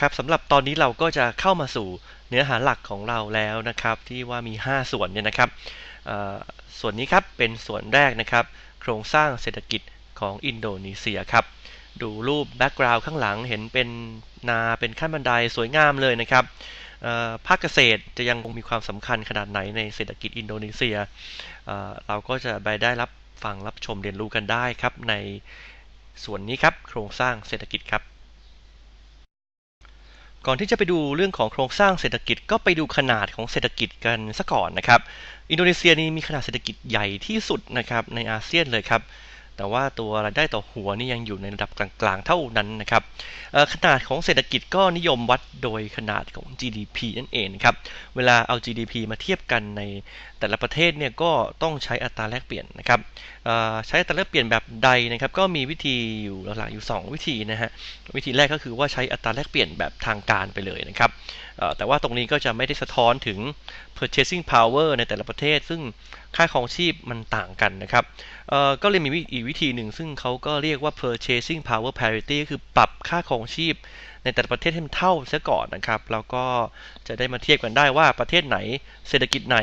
ครับสำหรับตอนนี้เราก็จะเข้ามาสู่เนื้อหาหลักของเราแล้วนะครับ ที่ว่ามี 5 ส่วนเนี่ยนะครับส่วนนี้ครับเป็นส่วนแรกนะครับ โครงสร้างเศรษฐกิจของอินโดนีเซียครับ ดูรูปแบ็กกราวด์ข้างหลังเห็นเป็นนาเป็นขั้นบันไดสวยงามเลยนะครับภาคเกษตรจะยังคงมีความสำคัญขนาดไหนในเศรษฐกิจอินโดนีเซีย เราก็จะไปได้รับฟังรับชมเรียนรู้กันได้ครับในส่วนนี้ครับโครงสร้างเศรษฐกิจครับ ก่อนที่จะไปดูเรื่องของโครงสร้างเศรษฐกิจก็ไปดูขนาดของเศรษฐกิจกันซะก่อนนะครับ อินโดนีเซียนี่มีขนาดเศรษฐกิจใหญ่ที่สุดนะครับในอาเซียนเลยครับ แต่ว่าตัวรายได้ต่อหัวนี่ยังอยู่ในระดับกลางๆ เท่านั้นนะครับขนาดของเศรษฐกิจก็นิยมวัดโดยขนาดของ GDP นั่นเองครับเวลาเอา GDP มาเทียบกันในแต่ละประเทศเนี่ยก็ต้องใช้อัตราแลกเปลี่ยนนะครับใช้อัตราแลกเปลี่ยนแบบใดนะครับก็มีวิธีอยู่หลักๆอยู่ 2 วิธีนะฮะวิธีแรกก็คือว่าใช้อัตราแลกเปลี่ยนแบบทางการไปเลยนะครับแต่ว่าตรงนี้ก็จะไม่ได้สะท้อนถึง purchasing power ในแต่ละประเทศ ซึ่งค่าครองชีพมันต่างกันนะครับ ก็เลยมีอีกวิธีหนึ่ง ซึ่งเขาก็เรียกว่า purchasing power parity ก็คือปรับค่าครองชีพในแต่ละประเทศให้มันเท่าเสียก่อนนะครับ แล้วก็จะได้มาเทียบกันได้ว่าประเทศไหนเศรษฐกิจไหน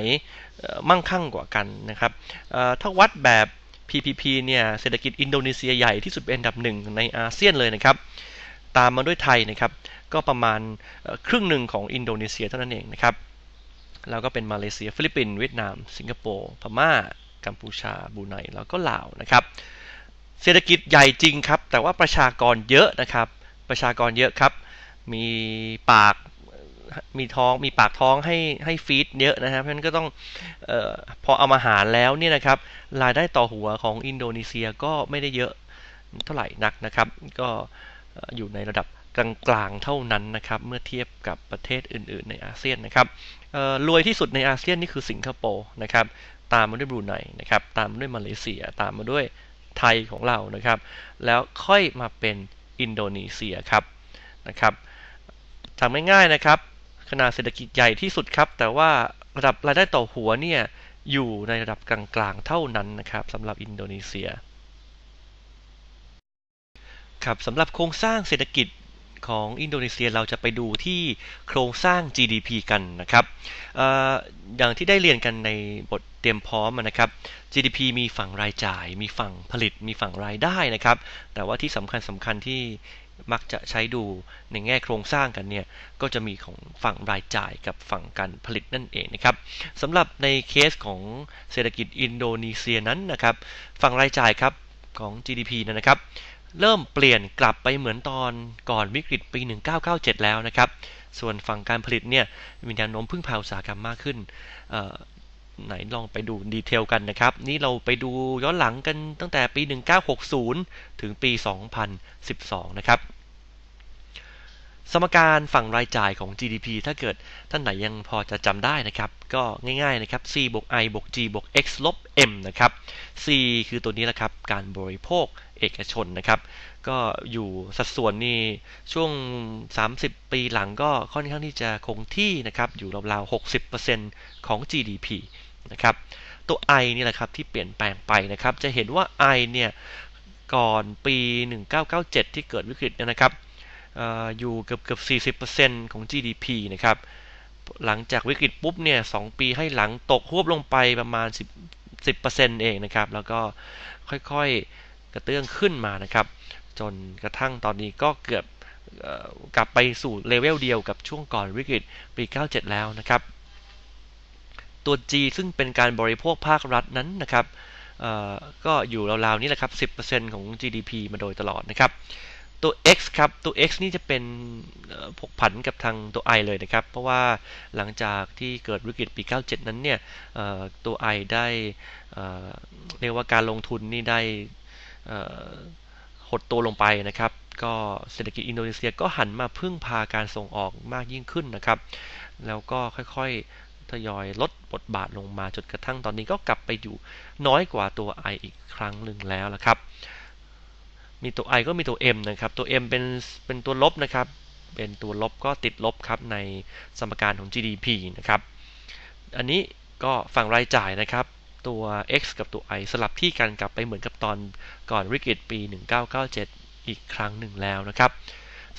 มั่งคั่งกว่ากันนะครับถ้าวัดแบบ PPP เนี่ยเศรษฐกิจอินโดนีเซียใหญ่ที่สุดเป็นอันดับหนึ่งในอาเซียนเลยนะครับ ตามมาด้วยไทยนะครับ ก็ประมาณครึ่งหนึ่งของอินโดนีเซียเท่านั้นเองนะครับ แล้วก็เป็นมาเลเซียฟิลิปปินส์เวียดนาม สิงคโปร์พม่า กัมพูชาบูไนแล้วก็ลาวนะครับ เศรษฐกิจใหญ่จริงครับ แต่ว่าประชากรเยอะนะครับ ประชากรเยอะครับ มีปากมีท้องมีปากท้องให้ให้ฟีดเยอะนะครับเพราะฉะนั้นก็ต้องออพอเอามาหารแล้วเนี่ยนะครับรายได้ต่อหัวของอินโดนีเซียก็ไม่ได้เยอะเท่าไหร่นักนะครับ ก็อยู่ในระดับกลางๆเท่านั้นนะครับ เมื่อเทียบกับประเทศอื่น ๆ ในอาเซียนนะครับรวยที่สุดในอาเซียนนี่คือสิงคโปร์นะครับ ตามมาด้วยบรูไนนะครับตามมาด้วยมาเลเซีย ตามมาด้วยไทยของเรานะครับ แล้วค่อยมาเป็นอินโดนีเซียครับนะครับจำง่ายๆนะครับขนาดเศรษฐกิจใหญ่ที่สุดครับ แต่ว่าระดับรายได้ต่อหัวเนี่ยอยู่ในระดับกลางๆเท่านั้นนะครับสำหรับอินโดนีเซียครับสำหรับโครงสร้างเศรษฐกิจ ของอินโดนีเซียเราจะไปดูที่โครงสร้าง GDP กันนะครับออย่างที่ได้เรียนกันในบทเตรียมพร้อมนะครับ GDP มีฝั่งรายจ่าย มีฝั่งผลิต มีฝั่งรายได้นะครับ แต่ว่าที่สำคัญสำคัญที่มักจะใช้ดูในแง่โครงสร้างกันเนี่ยก็จะมีของฝั่งรายจ่ายกับฝั่งการผลิตนั่นเองนะครับสำหรับในเคสของเศรษฐกิจอินโดนีเซียนั้นนะครับ ฝั่งรายจ่ายครับของ GDP นะครับ เริ่มเปลี่ยนกลับไปเหมือนตอนก่อนวิกฤตปี 1997 แล้วนะครับ ส่วนฝั่งการผลิตเนี่ยมีแนวโน้มพึ่งพาอุตสาหกรรมมากขึ้นไหนลองไปดูดีเทลกันนะครับ นี่เราไปดูย้อนหลังกันตั้งแต่ปี 1960 ถึงปี 2012 นะครับ สมการฝั่งรายจ่ายของ GDP ถ้าเกิดท่านไหนยังพอจะจำได้นะครับ ก็ง่ายๆนะครับ C บวก I บวก G บวก X ลบ M นะครับ C คือตัวนี้แหละครับ การบริโภคเอกชนนะครับ ก็อยู่สัดส่วนนี่ช่วง 30 ปีหลังก็ค่อนข้างที่จะคงที่นะครับ อยู่ราวๆ 60%ของ GDP นะครับตัว I นี่แหละครับที่เปลี่ยนแปลงไปนะครับ จะเห็นว่า I เนี่ยก่อนปี 1997 ที่เกิดวิกฤตนะครับ อยู่เกือบเกือบ40%ของ GDP นะครับ หลังจากวิกฤตปุ๊บเนี่ย2ปีให้หลังตกหวบลงไปประมาณ 10 10%เองนะครับ แล้วก็ค่อยๆกระเตื้องขึ้นมานะครับ จนกระทั่งตอนนี้ก็เกือบกลับไปสู่เลเวลเดียวกับช่วงก่อนวิกฤตปี 97 แล้วนะครับ ตัว G ซึ่งเป็นการบริโภคภาครัฐนั้นนะครับก็อยู่ราวๆนี้แหละครับ 10%ของ GDP มาโดยตลอดนะครับ ตัว X ครับ ตัว X นี่จะเป็นผกผันกับทางตัว I เลยนะครับ เพราะว่าหลังจากที่เกิดวิกฤตปี 97 นั้นเนี่ยตัว I ได้เรียกว่าการลงทุนนี่ได้หดตัวลงไปนะครับ ก็เศรษฐกิจอินโดนีเซียก็หันมาพึ่งพาการส่งออกมากยิ่งขึ้นนะครับ แล้วก็ค่อยๆทยอยลดบทบาทลงมาจนกระทั่งตอนนี้ก็กลับไปอยู่น้อยกว่าตัว I อีกครั้งหนึ่งแล้วละครับ มีตัว I ก็มีตัว M นะครับ ตัว M เป็นเป็นตัวลบนะครับ เป็นตัวลบก็ติดลบครับในสมการของ GDP นะครับ อันนี้ก็ฝั่งรายจ่ายนะครับตัว x กับตัว i สลับที่กันกลับไปเหมือนกับตอนก่อนวิกฤตปี 1997 อีกครั้งหนึ่งแล้วนะครับ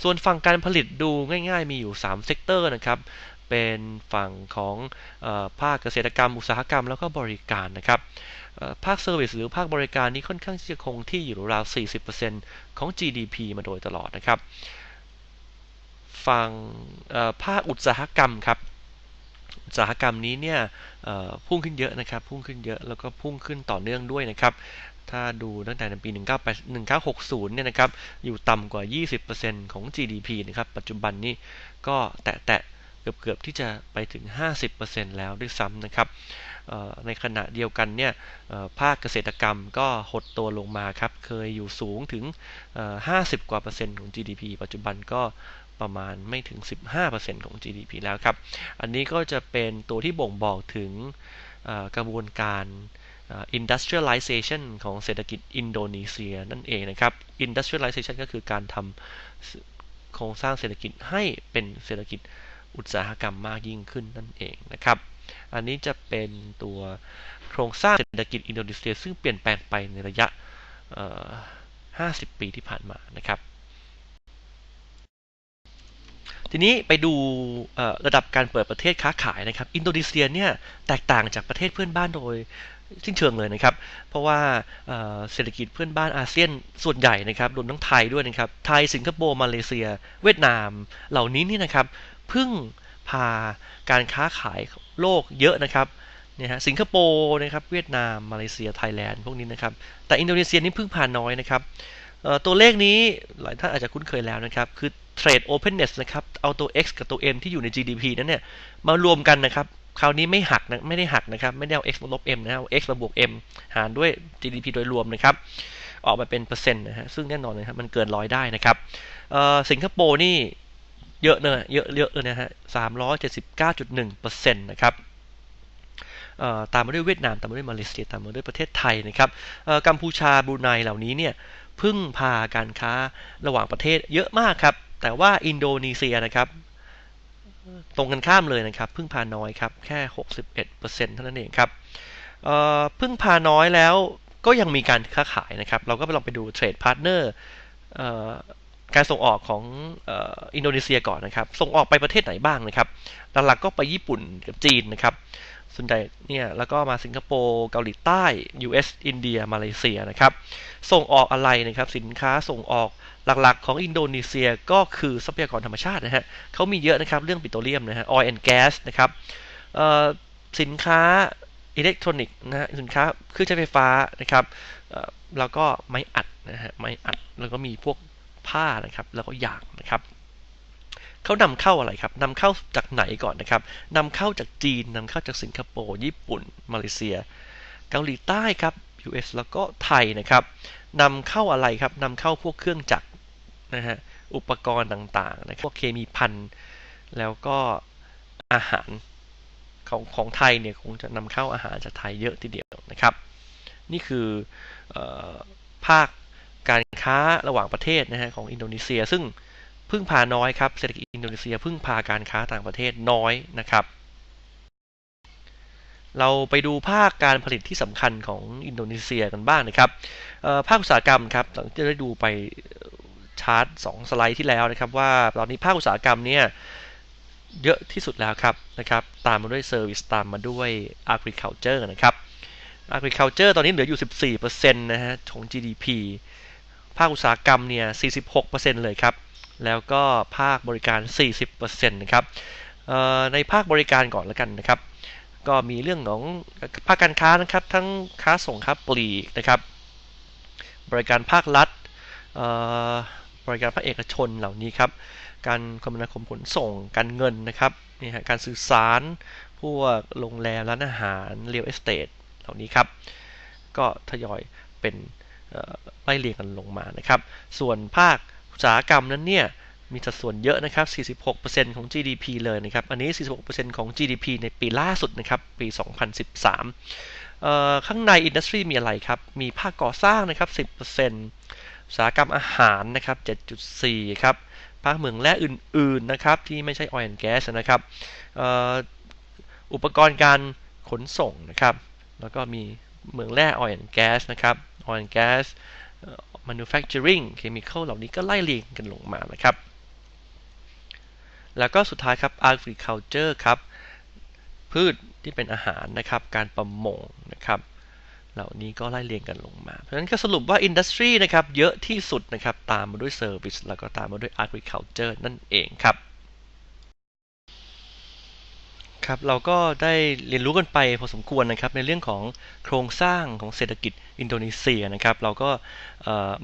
ส่วนฝั่งการผลิตดูง่ายๆ มีอยู่ 3 เซกเตอร์นะครับ เป็นฝั่งของอภาคเกษตรกรรม อุตสาหกรรม แล้วก็บริการนะครับ ภาคเซอร์วิสหรือภาคบริการนี้ค่อนข้างที่จะคงที่อยู่ราว 40%ของ GDP มาโดยตลอดนะครับ ฝั่งภาคอุตสาหกรรมครับ อุตสาหกรรมนี้เนี่ยพุ่งขึ้นเยอะนะครับ พุ่งขึ้นเยอะแล้วก็พุ่งขึ้นต่อเนื่องด้วยนะครับถ้าดูตั้งแต่ในปี 1960 เนี่ยนะครับ อยู่ต่ำกว่า 20%ของ GDP นะครับ ปัจจุบันนี้ก็แตะแตะเกือบๆที่จะไปถึง 50%แล้วด้วยซ้ำนะครับ ในขณะเดียวกันเนี่ยภาคเกษตรกรรมก็หดตัวลงมาครับ เคยอยู่สูงถึง 50 กว่าเปอร์เซ็นต์ของ GDP ปัจจุบันก็ประมาณไม่ถึง 15%ของ GDP แล้วครับ อันนี้ก็จะเป็นตัวที่บ่งบอกถึงกระบวนการ industrialization ของเศรษฐกิจอินโดนีเซียนั่นเองนะครับ industrialization ก็คือการทำโครงสร้างเศรษฐกิจให้เป็นเศรษฐกิจอุตสาหกรรมมากยิ่งขึ้นนั่นเองนะครับ อันนี้จะเป็นตัวโครงสร้างเศรษฐกิจอินโดนีเซีย ซึ่งเปลี่ยนแปลงไปในระยะ 50 ปีที่ผ่านมานะครับ ทีนี้ไปดูระดับการเปิดประเทศค้าขายนะครับ อินโดนีเซียเนี่ยแตกต่างจากประเทศเพื่อนบ้านโดยสิ้นเชิงเลยนะครับ เพราะว่าเศรษฐกิจเพื่อนบ้านอาเซียนส่วนใหญ่นะครับรวมทั้งไทยด้วยนะครับ ไทย สิงคโปร์ มาเลเซีย เวียดนาม เหล่านี้นี่นะครับพึ่ง พาการค้าขายโลกเยอะนะครับเนี่ยฮะสิงคโปร์นะครับเวียดนามมาเลเซียไทยแลนด์พวกนี้นะครับแต่อินโดนีเซียนี่พึ่งพาน้อยนะครับตัวเลขนี้หลายท่านอาจจะคุ้นเคยแล้วนะครับ คือ trade openness นะครับเอาตัว x กับตัว m ที่อยู่ใน GDP นั้นเนี่ยมารวมกันนะครับคราวนี้ไม่หักนะไม่ได้หักนะครับ ไม่ได้เอา x มาลบ m นะเอา x มาบวก m หารด้วย GDP โดยรวมนะครับออกมาเป็นเปอร์เซ็นต์นะฮะซึ่งแน่นอนนะครับมันเกินร้อยได้นะครับสิงคโปร์นี่ เยอะเนอะเยอะเยอะเลยนะฮะสามร้อยเจ็ดสิบเก้าจุดหนึ่งเปอร์เซ็นต์นะครับตามมาด้วยเวียดนาม ตามมาด้วยมาเลเซีย ตามมาด้วยประเทศไทยนะครับกัมพูชาบรูไนเหล่านี้เนี่ยพึ่งพาการค้าระหว่างประเทศเยอะมากครับ แต่ว่าอินโดนีเซียนะครับ ตรงกันข้ามเลยนะครับ พึ่งพาน้อยครับ แค่ 61%เท่านั้นเองครับพึ่งพาน้อยแล้วก็ยังมีการค้าขายนะครับ เราก็ไปลองไปดูเทรดพาร์ทเนอร์ การส่งออกของอินโดนีเซียก่อนนะครับ ส่งออกไปประเทศไหนบ้างนะครับ หลักๆก็ไปญี่ปุ่นกับจีนนะครับ ส่วนใหญ่เนี่ยแล้วก็มาสิงคโปร์เกาหลีใต้ US อินเดีย มาเลเซียนะครับ ส่งออกอะไรนะครับ สินค้าส่งออกหลักๆ ของอินโดนีเซียก็คือทรัพยากรธรรมชาตินะฮะเขามีเยอะนะครับเรื่องปิโตรเลียมนะฮะ oil and gas นะครับสินค้าอิเล็กทรอนิกส์นะฮะสินค้าเครื่องใช้ไฟฟ้านะครับแล้วก็ไม้อัดนะฮะไม้อัดแล้วก็มีพวก ผ้านะครับ แล้วก็ยางนะครับเขานำเข้าอะไรครับนำเข้าจากไหนก่อนนะครับนำเข้าจากจีนนำเข้าจากสิงคโปร์ญี่ปุ่น มาเลเซีย เกาหลีใต้ครับ US แล้วก็ไทยนะครับนำเข้าอะไรครับนำเข้าพวกเครื่องจักรนะฮะอุปกรณ์ต่างๆนะครับพวกเคมีพันแล้วก็อาหารของของไทยเนี่ยคงจะนำเข้าอาหารจากไทยเยอะทีเดียวนะครับ นี่คืออภาค การค้าระหว่างประเทศนะฮะของอินโดนีเซีย ซึ่งพึ่งพาน้อยครับเศรษฐกิจอินโดนีเซียพึ่งพาการค้าต่างประเทศน้อยนะครับ เราไปดูภาคการผลิตที่สำคัญของอินโดนีเซียกันบ้างนะครับภาคอุตสาหกรรมครับหลังจากได้ดูไปชาร์ต2สไลด์ที่แล้วนะครับ ว่าตอนนี้ภาคอุตสาหกรรมเนี่ยเยอะที่สุดแล้วครับนะครับ ตามมาด้วยเซอร์วิสตามมาด้วย agriculture นะครับ agriculture ตอนนี้เหลืออยู่ 14%นะฮะของ GDP ภาคอุตสาหกรรมเนี่ย 46%เลยครับ แล้วก็ภาคบริการ 40%นะครับในภาคบริการก่อนแล้วกันนะครับ ก็มีเรื่องของภาคการค้านะครับ ทั้งค้าส่งค้าปลีกนะครับ บริการภาครัฐบริการภาคเอกชนเหล่านี้ครับ การคมนาคมขนส่ง การเงินนะครับนี่ฮะการสื่อสาร พวกโรงแรมร้านอาหารเรียลเอสเตทเหล่านี้ครับ ก็ทยอยเป็น ไล่เรียงกันลงมานะครับ ส่วนภาคอุตสาหกรรมนั้นเนี่ยมีสัดส่วนเยอะนะครับ 46%ของ GDP เลยนะครับ อันนี้ 46%ของ GDP ในปีล่าสุดนะครับ ปี 2013 ข้างในอินดัสทรีมีอะไรครับ มีภาคก่อสร้างนะครับ 10%อุตสาหกรรมอาหารนะครับ 7.4 ครับ ภาคเหมืองแร่อื่น ๆ นะครับ ที่ไม่ใช่ oil and gas นะครับ อุปกรณ์การขนส่งนะครับ แล้วก็มี เหมืองแร่ oil and gas นะครับ oil and gas manufacturing chemical เหล่านี้ก็ไล่เรียงกันลงมานะครับ แล้วก็สุดท้ายครับ agriculture ครับ พืชที่เป็นอาหารนะครับ การประมงนะครับ เหล่านี้ก็ไล่เรียงกันลงมา เพราะฉะนั้นก็สรุปว่า industry นะครับ เยอะที่สุดนะครับ ตามมาด้วย service แล้วก็ตามมาด้วย agriculture นั่นเองครับ ครับเราก็ได้เรียนรู้กันไปพอสมควรนะครับในเรื่องของโครงสร้างของเศรษฐกิจอินโดนีเซียนะครับ เราก็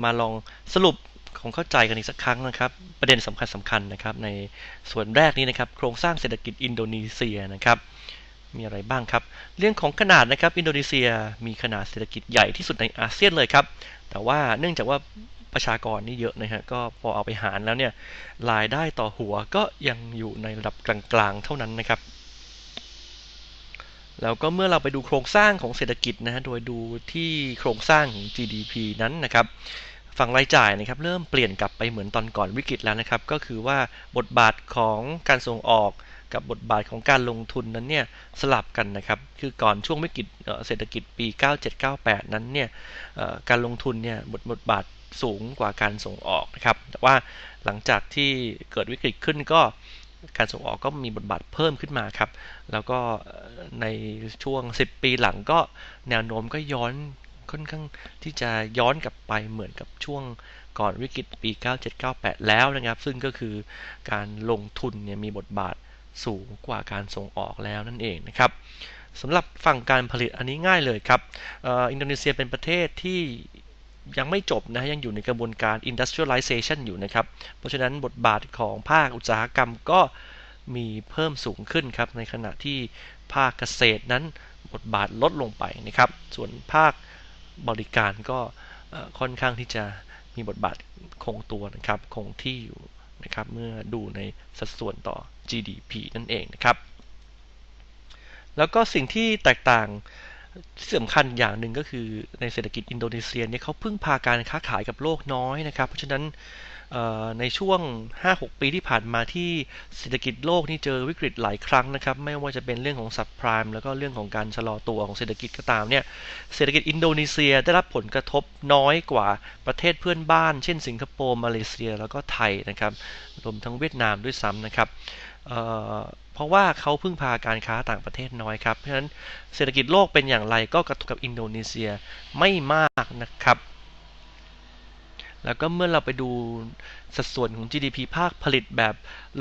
มาลองสรุปของเข้าใจกันอีกสักครั้งนะครับ ประเด็นสำคัญสำคัญนะครับ ในส่วนแรกนี้นะครับ โครงสร้างเศรษฐกิจอินโดนีเซียนะครับ มีอะไรบ้างครับ เรื่องของขนาดนะครับอินโดนีเซียมีขนาดเศรษฐกิจใหญ่ที่สุดในอาเซียนเลยครับ แต่ว่าเนื่องจากว่าประชากรนี่เยอะนะฮะก็พอเอาไปหารแล้วเนี่ยรายได้ต่อหัวก็ยังอยู่ในระดับกลางๆ เท่านั้นนะครับ แล้วก็เมื่อเราไปดูโครงสร้างของเศรษฐกิจนะฮะโดยดูที่โครงสร้างของ GDP นั้นนะครับฝั่งรายจ่ายนะครับเริ่มเปลี่ยนกลับไปเหมือนตอนก่อนวิกฤตแล้วนะครับ ก็คือว่าบทบาทของการส่งออกกับบทบาทของการลงทุนนั้นเนี่ยสลับกันนะครับ คือก่อนช่วงวิกฤตเศรษฐกิจปี 97-98 นั้นเนี่ยการลงทุนเนี่ยบทบทบาทสูงกว่าการส่งออกนะครับ แต่ว่าหลังจากที่เกิดวิกฤตขึ้นก็ การส่งออกก็มีบทบาทเพิ่มขึ้นมาครับ แล้วก็ในช่วง 10 ปีหลังก็แนวโน้มก็ย้อนค่อนข้างที่จะย้อนกลับไปเหมือนกับช่วงก่อนวิกฤตปี 97-98 แล้วนะครับ ซึ่งก็คือการลงทุนเนี่ยมีบทบาทสูงกว่าการส่งออกแล้วนั่นเองนะครับสำหรับฝั่งการผลิตอันนี้ง่ายเลยครับอินโดนีเซียเป็นประเทศที่ ยังไม่จบนะยังอยู่ในกระบวนการ industrialization อยู่นะครับ เพราะฉะนั้นบทบาทของภาคอุตสาหกรรมก็มีเพิ่มสูงขึ้นครับ ในขณะที่ภาคเกษตรนั้นบทบาทลดลงไปนะครับ ส่วนภาคบริการก็ค่อนข้างที่จะมีบทบาทคงตัวนะครับ คงที่อยู่นะครับ เมื่อดูในสัดส่วนต่อ GDP นั่นเองนะครับ แล้วก็สิ่งที่แตกต่าง ที่สำคัญอย่างหนึ่งก็คือในเศรษฐกิจอินโดนีเซียเนี่ยเขาพึ่งพาการค้าขายกับโลกน้อยนะครับ เพราะฉะนั้นในช่วง 5-6 ปีที่ผ่านมาที่เศรษฐกิจโลกนี่เจอวิกฤตหลายครั้งนะครับ ไม่ว่าจะเป็นเรื่องของซับไพรม์แล้วก็เรื่องของการชะลอตัวของเศรษฐกิจก็ตามเนี่ยเศรษฐกิจอินโดนีเซียได้รับผลกระทบน้อยกว่าประเทศเพื่อนบ้าน เช่นสิงคโปร์มาเลเซีย แล้วก็ไทยนะครับรวมทั้งเวียดนามด้วยซ้ำนะครับ ราะว่าเขาพึ่งพาการค้าต่างประเทศน้อยครับ เพราะฉะนั้นเศรษฐกิจโลกเป็นอย่างไรก็กระทบกับอินโดนีเซียไม่มากนะครับ แล้วก็เมื่อเราไปดูสัดส่วนของ GDP ภาคผลิตแบบ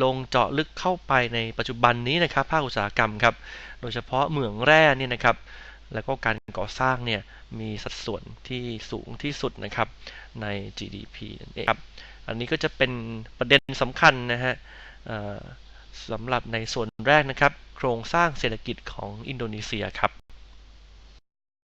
ลงเจาะลึกเข้าไปในปัจจุบันนี้นะครับ ภาคอุตสาหกรรมครับ โดยเฉพาะเหมืองแร่เนี่ยนะครับ แล้วก็การก่อสร้างเนี่ยมีสัดส่วนที่สูงที่สุดนะครับใน GDP นั่นเองครับ อันนี้ก็จะเป็นประเด็นสำคัญนะฮะ สำหรับในส่วนแรกนะครับ โครงสร้างเศรษฐกิจของอินโดนีเซียครับ